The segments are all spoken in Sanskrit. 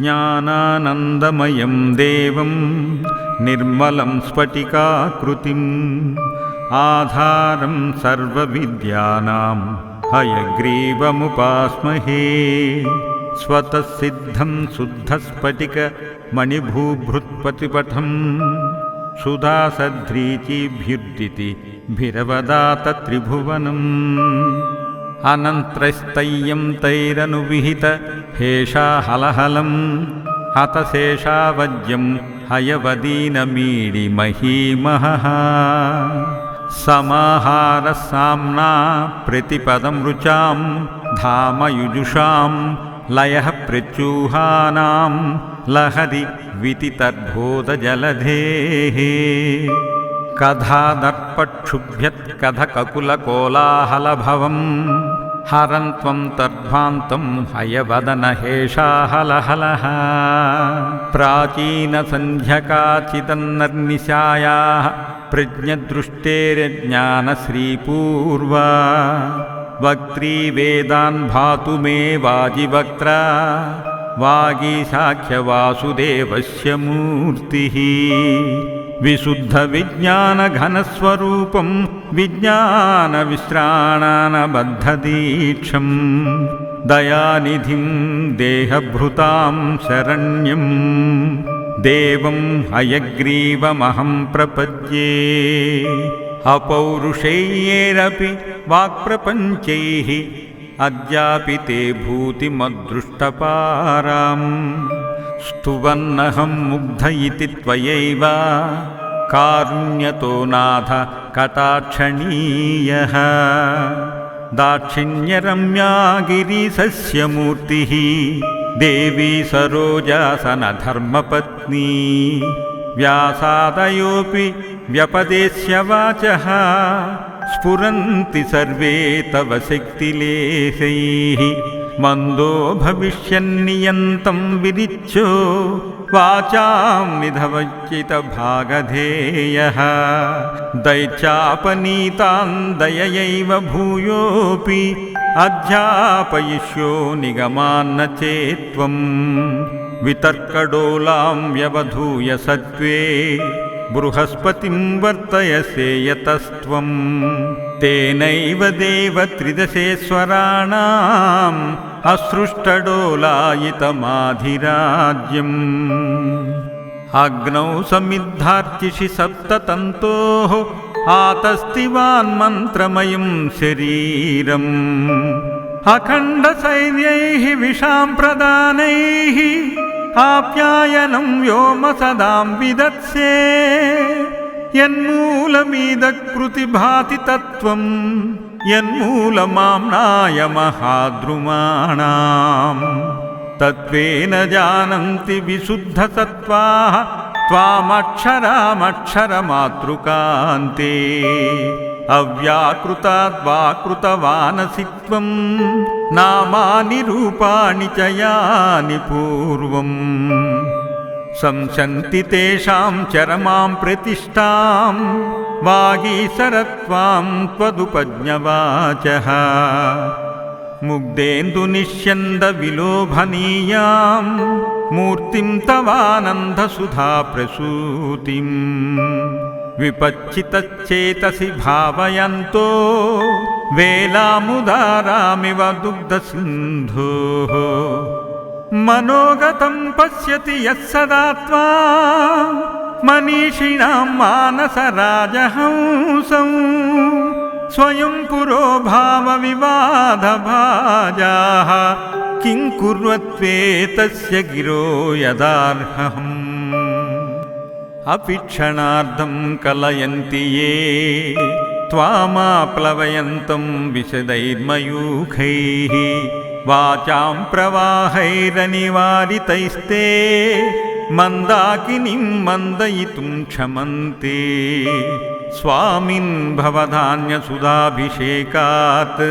ज्ञानानन्दमयं देवं निर्मलं स्फटिकाकृतिम् आधारं सर्वविद्यानां हयग्रीवमुपास्महे स्वतः सिद्धं शुद्धस्फटिकमणिभूभृत्पतिपथम् सुधासध्रीचिभ्युद्दिति भिरवदात त्रिभुवनम् अनन्त्रस्तय्यं तैरनुविहित हेषाहलहलम्। हतशेषावज्यं हयवदीनमीडिमहीमहः। समाहारसाम्ना प्रतिपदं रुचां धामयुजुषां लयः प्रचूहानां लहरि वितितर्बोधजलधेः कथादर्पक्षुभ्यत्कथककुलकोलाहलभवम्। हरं त्वं तद्भान्तं हयवदनहेषाहलहलः। प्राचीनसन्ध्यकाचिदन्नर्निशायाः प्रज्ञदृष्टेर्ज्ञानश्रीपूर्वा। वक्त्री वेदान् भातु मे वाजिवक्त्रा वागीशाख्यवासुदेवस्य मूर्तिः विशुद्धविज्ञानघनस्वरूपं विज्ञानविश्राणानबद्धदीक्षं दयानिधिं देहभृतां शरण्यं देवं हयग्रीवमहं प्रपद्ये अपौरुषेयेरपि वाक्प्रपञ्चैः अद्यापि ते भूतिमदृष्टपाराम् स्तुवन्नहं मुग्ध इति त्वयैव। कारुण्यतो नाथ कटाक्षणीयः। दाक्षिण्यरम्या गिरिसस्यमूर्तिः देवी सरोजासनधर्मपत्नी। व्यासादयोऽपि व्यपदेश्य वाचः स्फुरन्ति सर्वे तव शक्तिलेशैः मन्दो भविष्यन्नियन्तं विरिच्यो वाचां निधवच्चितभागधेयः दैत्यापनीतान् दययैव भूयोऽपि अध्यापयिष्यो निगमान्न चेत्त्वम् वितर्कडोलां व्यवधूय सत्त्वे बृहस्पतिं वर्तयसे यतस्त्वं। तेनैव देव त्रिदशेश्वराणाम् असृष्टडोलायितमाधिराज्यम्। अग्नौ समिद्धार्चिषि सप्ततन्तोः आतस्तिवान्मन्त्रमयं शरीरम्। अखण्डसैन्यैः विषां प्रदानैः आप्यायनं व्योम सदां विदत्से यन्मूलमीदकृतिभाति तत्त्वं यन्मूलमाम्नाय महाद्रुमाणाम् तत्त्वेन जानन्ति विशुद्धसत्त्वाः त्वामक्षरामक्षरमातृकान्ते अव्याकृताद्वाकृतवानसि त्वं नामानि रूपाणि च यानि पूर्वम्। संशन्ति तेषां चरमां प्रतिष्ठां वागीसरत्वां त्वदुपज्ञवाचः। मुग्धेन्दुनिष्यन्दविलोभनीयां मूर्तिं तवानन्दसुधा प्रसूतिम् विपच्चितच्चेतसि भावयन्तो वेलामुदारामिव दुग्धसिन्धोः मनोगतं पश्यति यः सदा त्वा मनीषिणां मानसराजहंसौ स्वयं पुरो भावविवादभाजाः तस्य गिरो यदार्हम् अपि क्षणार्धं कलयन्ति ये त्वामाप्लवयन्तं विशदैर्मयूखैः वाचां प्रवाहैरनिवारितैस्ते मन्दाकिनीं मन्दयितुं क्षमन्ते। स्वामिन् भवधान्यसुधाभिषेकात्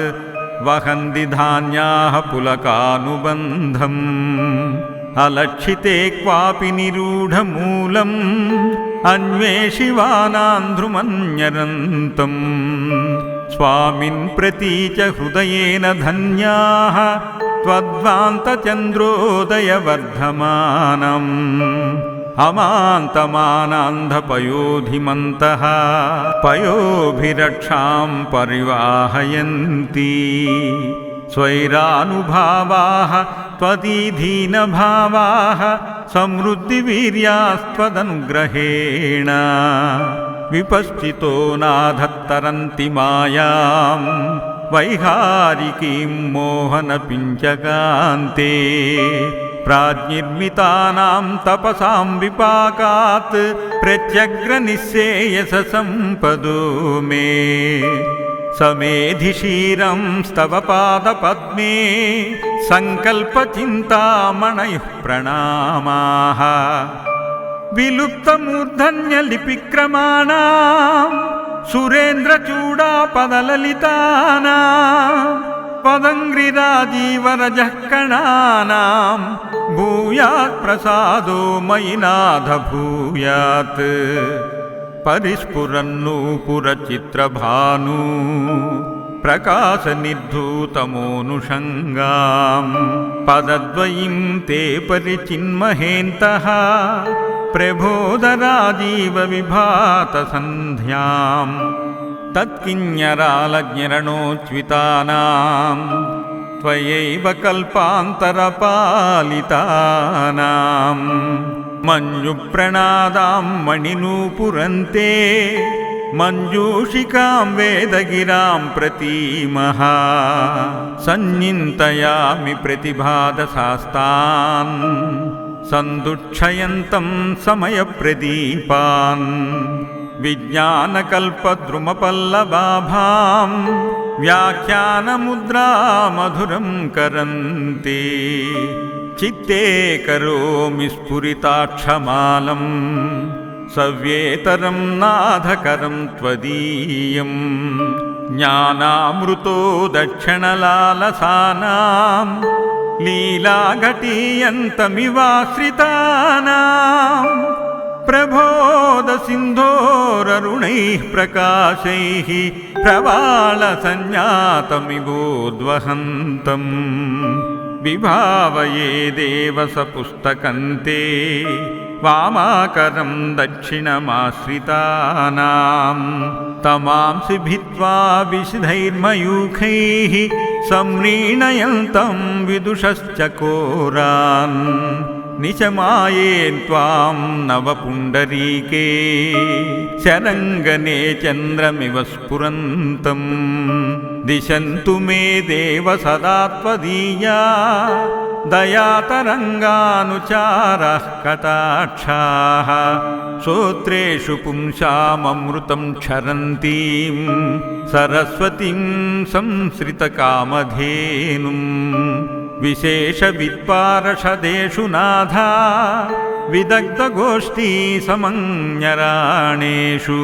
वहन्ति धान्याः पुलकानुबन्धम् अलक्षिते क्वापि निरूढमूलम् अन्वेषिवानान्ध्रुमन्यरन्तम् स्वामिन् प्रती च हृदयेन धन्याः त्वद्वान्तचन्द्रोदयवर्धमानम्। अमान्तमानान्धपयोधिमन्तः पयोभिरक्षां परिवाहयन्ति स्वैरानुभावाः त्वदीधीनभावाः समृद्धिवीर्यास्त्वदनुग्रहेण। विपश्चितो नाधत्तरन्ति मायां वैहारिकीं मोहनपिञ्चकान्ते प्राज्ञिर्मितानां तपसां विपाकात् प्रत्यग्रनिःशेयसम्पदो मे समेधिशीरं स्तव पादपद्मे सङ्कल्पचिन्तामणयुः प्रणामाः। विलुप्तमूर्धन्यलिपिक्रमाणां सुरेन्द्रचूडापदललितानां पदङ्घ्रिराजीवरजः कणानां भूयात् प्रसादो मयि नाथ भूयात् परिस्फुरन्नूपुरचित्रभानु प्रकाशनिर्धूतमोऽनुषङ्गां। पदद्वयीं ते परिचिन्महेन्तः प्रबोधराजीवविभातसन्ध्याम् तत्किञ्जरालज्ञरणोच्युतानां त्वयैव कल्पान्तरपालितानां मञ्जुप्रणादां मणिनूपुरन्ते मञ्जूषिकां वेदगिरां प्रतीमः सन्निन्तयामि प्रतिभादशास्तान् सन्दुक्षयन्तं समयप्रदीपान् विज्ञानकल्पद्रुमपल्लवाभां व्याख्यानमुद्रामधुरं करन्ति चित्ते करोमि स्फुरिताक्षमालं। सव्येतरं नाथकरं त्वदीयं। ज्ञानामृतो दक्षिणलालसानां। लीलाघटीयन्तमिवाश्रितानाम् प्रबोधसिन्धोररुणैः प्रकाशैः प्रवालसञ्ज्ञातमिवोद्वहन्तम् विभावये देव पुस्तकन्ते वामाकरं दक्षिणमाश्रितानां तमांसि भित्त्वा विशुधैर्मयूखैः संरीणयन्तं विदुषश्चकोरान् निशमायेन् त्वां नवपुण्डरीके। शरङ्गने चन्द्रमिव स्फुरन्तम्। दिशन्तु मे देव सदा त्वदीया। दयातरङ्गानुचारः कटाक्षाः। श्रोत्रेषु पुंसाममृतं क्षरन्तीं सरस्वतीं संसृतकामधेनुम् विशेषवित्पार्षदेषु नाथा विदग्धगोष्ठी समञ्जराणेषु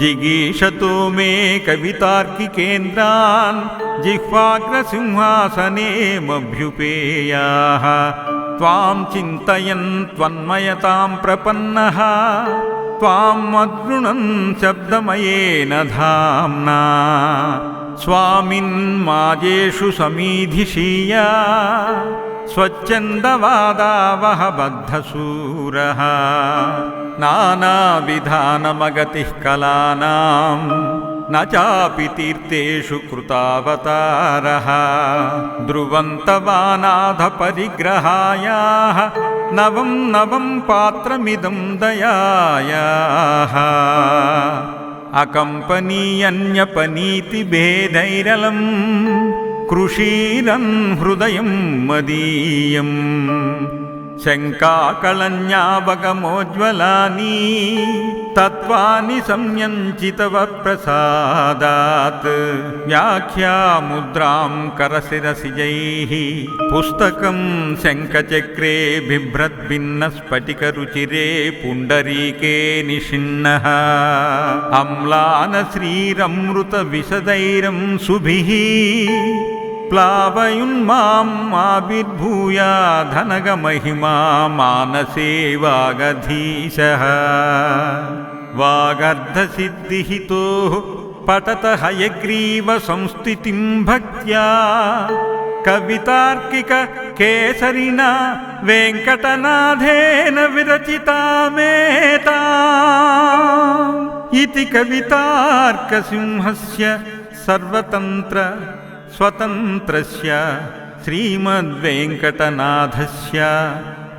जिगीषतो मे कवितार्किकेन्द्रान् जिह्वाग्रसिंहासनेमभ्युपेयाः। त्वां चिन्तयन् त्वन्मयतां प्रपन्नः त्वाम् अद्रुणन् शब्दमयेन धाम्ना स्वामिन्माजेषु समीधिशीया स्वच्छन्दवादावह बद्धसूरः। नानाविधानमगतिः कलानां न चापि तीर्थेषु कृतावतारः। ध्रुवन्तवानाथपरिग्रहायाः नवं नवं पात्रमिदं दयायाः अकम्पनीयन्यपनीतिभेदैरलं कृषीरन् हृदयं मदीयम् शङ्काकलन्यावगमोज्ज्वलानि तत्त्वानि संयञ्चितव प्रसादात् व्याख्यामुद्रां करशिरसिजैः पुस्तकं शङ्खचक्रे बिभ्रद्भिन्नस्फटिकरुचिरे पुण्डरीके निषिन्नः अम्लानश्रीरमृतविशदैरं सुभिः प्लावयुन्माम् आविर्भूया धनगमहिमा मानसे वागधीशः वागर्धसिद्धिहितो पठत हयग्रीवसंस्थितिं भक्त्या कवितार्किककेसरिणा वेङ्कटनाथेन विरचितामेता इति कवितार्कसिंहस्य सर्वतन्त्र स्वतन्त्रस्य श्रीमद्वेङ्कटनाथस्य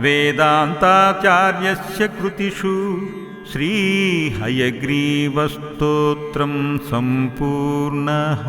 वेदान्ताचार्यस्य कृतिषु श्रीहयग्रीवस्तोत्रं सम्पूर्णः